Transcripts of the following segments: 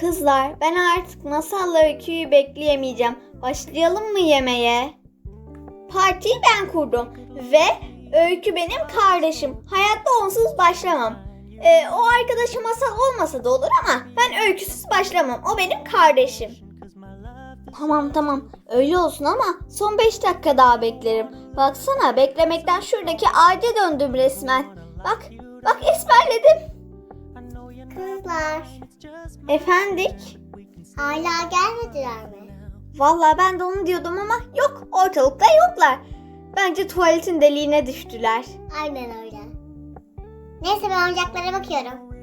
Kızlar ben artık masalla öyküyü bekleyemeyeceğim. Başlayalım mı yemeğe? Partiyi ben kurdum ve öykü benim kardeşim. Hayatta onsuz başlamam. Ee, o arkadaşım masal olmasa da olur ama ben öyküsüz başlamam. O benim kardeşim. Tamam tamam öyle olsun ama son 5 dakika daha beklerim. Baksana beklemekten şuradaki ağaca döndüm resmen. Bak bak esmerledim. Kızlar Efendik? hala gelmediler mi? Vallahi ben de onu diyordum ama yok ortalıkta yoklar. Bence tuvaletin deliğine düştüler. Aynen öyle. Neyse ben oyuncaklara bakıyorum.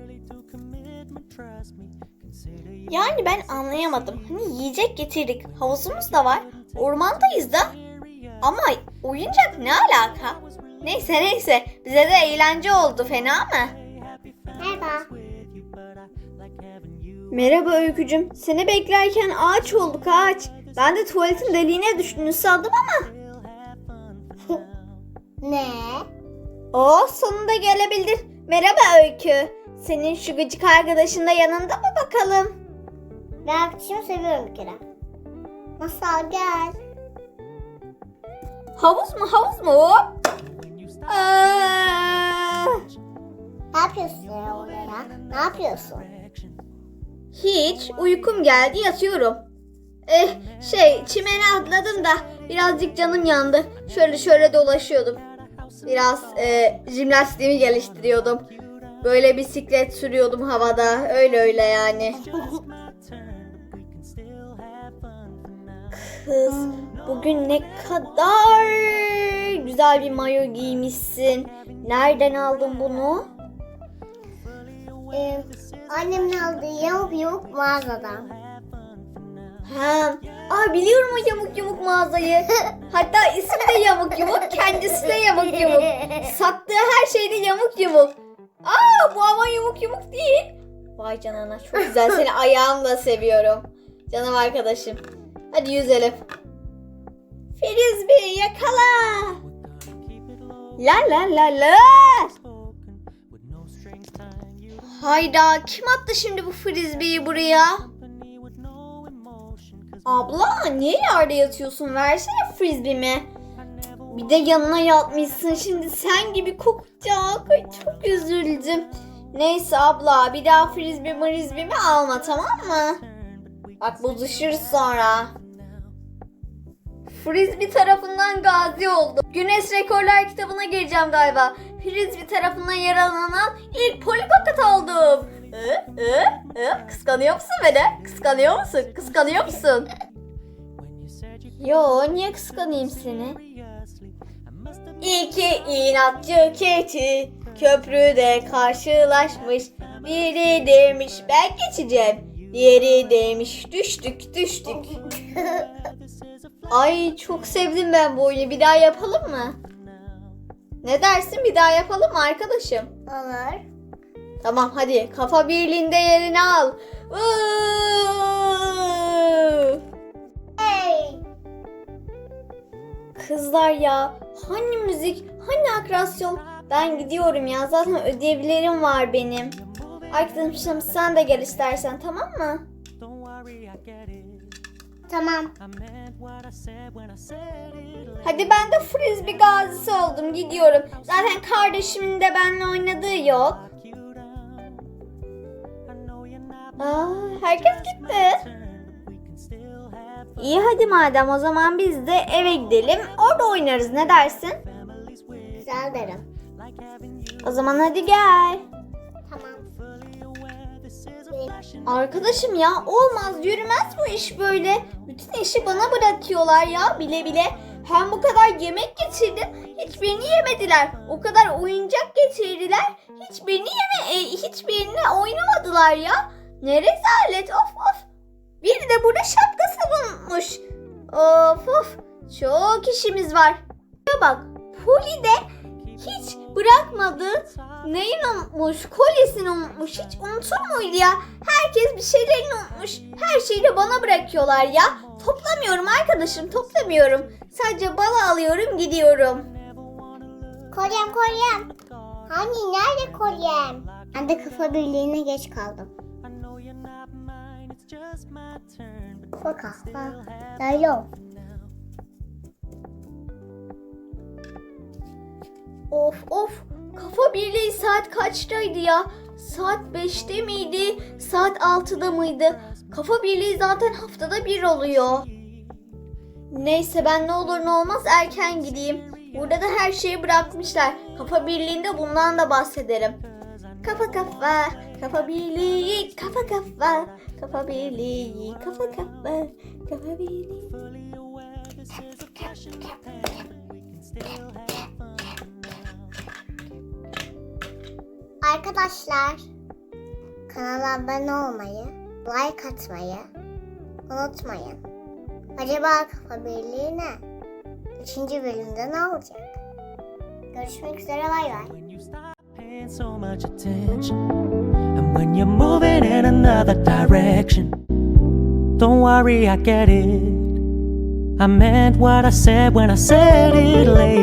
Yani ben anlayamadım. Hani yiyecek getirdik. Havuzumuz da var. Ormandayız da. Ama oyuncak ne alaka? Neyse neyse. Bize de eğlence oldu fena mı? Merhaba. Merhaba Öykücüm. Seni beklerken ağaç olduk ağaç. Ben de tuvaletin deliğine düştüğünü sandım ama. Ne? Oo sonunda gelebildin. Merhaba Öykü. Senin şu gıcık arkadaşın da yanında mı bakalım? Ben arkadaşımı seviyorum bir kere. Masal gel. Havuz mu havuz mu? Aa, Ne yapıyorsun ya orada ya? Ne yapıyorsun? hiç uykum geldi yatıyorum. Eh şey çimene atladım da birazcık canım yandı. Şöyle şöyle dolaşıyordum. Biraz e, jimnastiğimi geliştiriyordum. Böyle bisiklet sürüyordum havada. Öyle öyle yani. Kız bugün ne kadar güzel bir mayo giymişsin. Nereden aldın bunu? Ee, annemin aldığı yamuk yamuk mağazadan. Ha, aa biliyorum o yamuk yumuk mağazayı. Hatta ismi de yamuk yumuk, kendisi de yamuk yumuk. Sattığı her şeyde yamuk yumuk. Aa bu ama yamuk yumuk değil. Vay canına çok güzel. Seni ayağımla seviyorum. Canım arkadaşım. Hadi yüzelim. Frisbee yakala. La la la la. Hayda kim attı şimdi bu frisbee'yi buraya? Abla niye yerde yatıyorsun? Versene frisbee'mi. Bir de yanına yatmışsın şimdi sen gibi kokacak. Ay çok üzüldüm. Neyse abla bir daha frisbee frisbee'mi alma tamam mı? Bak bozuşuruz sonra. Frisbee tarafından gazi oldum. Güneş Rekorlar kitabına gireceğim galiba. Frisbee tarafından yaralanan ilk polipakat oldum. Ee, ee, ee, Kıskanıyor musun beni? Kıskanıyor musun? Kıskanıyor musun? Yo niye kıskanayım seni? İki inatçı keçi köprüde karşılaşmış. Biri demiş ben geçeceğim. Diğeri demiş düştük düştük. Ay çok sevdim ben bu oyunu. Bir daha yapalım mı? Ne dersin bir daha yapalım mı arkadaşım? Olur. Tamam hadi kafa birliğinde yerini al. Hey. Kızlar ya hani müzik hani akrasyon ben gidiyorum ya zaten ödevlerim var benim. Arkadaşım sen de gel istersen tamam mı? Tamam. Hadi ben de frisbee gazisi oldum gidiyorum. Zaten kardeşimin de benimle oynadığı yok. Aa, herkes gitti. İyi hadi madem o zaman biz de eve gidelim. Orada oynarız ne dersin? Güzel derim. O zaman hadi gel. Arkadaşım ya olmaz yürümez bu iş böyle. Bütün işi bana bırakıyorlar ya bile bile. Hem bu kadar yemek getirdim hiçbirini yemediler. O kadar oyuncak getirdiler hiçbirini yeme e, hiçbirini oynamadılar ya. Ne rezalet of of. Biri de burada şapkası bulmuş. Of of çok işimiz var. Ya bak Poli de hiç bırakmadı. Neyi unutmuş? Kolyesini unutmuş. Hiç unutur muydu ya? Herkes bir şeylerini unutmuş. Her şeyi de bana bırakıyorlar ya. Toplamıyorum arkadaşım toplamıyorum. Sadece bala alıyorum gidiyorum. Kolyem kolyem. Hani nerede kolyem? Ben de kafa birliğine geç kaldım. Kafa kafa. Yaylo. Of of kafa birliği saat kaçtaydı ya? Saat 5'te miydi? Saat 6'da mıydı? Kafa birliği zaten haftada bir oluyor. Neyse ben ne olur ne olmaz erken gideyim. Burada da her şeyi bırakmışlar. Kafa birliğinde bundan da bahsederim. Kafa kafa, kafa birliği, kafa kafa, kafa birliği, kafa kafa, kafa birliği. Arkadaşlar kanala abone olmayı, like atmayı unutmayın. Acaba kafa birliği ne? Üçüncü bölümde ne olacak? Görüşmek üzere bay bay. İn don't worry, I get it. I meant what I said when I said it, lady.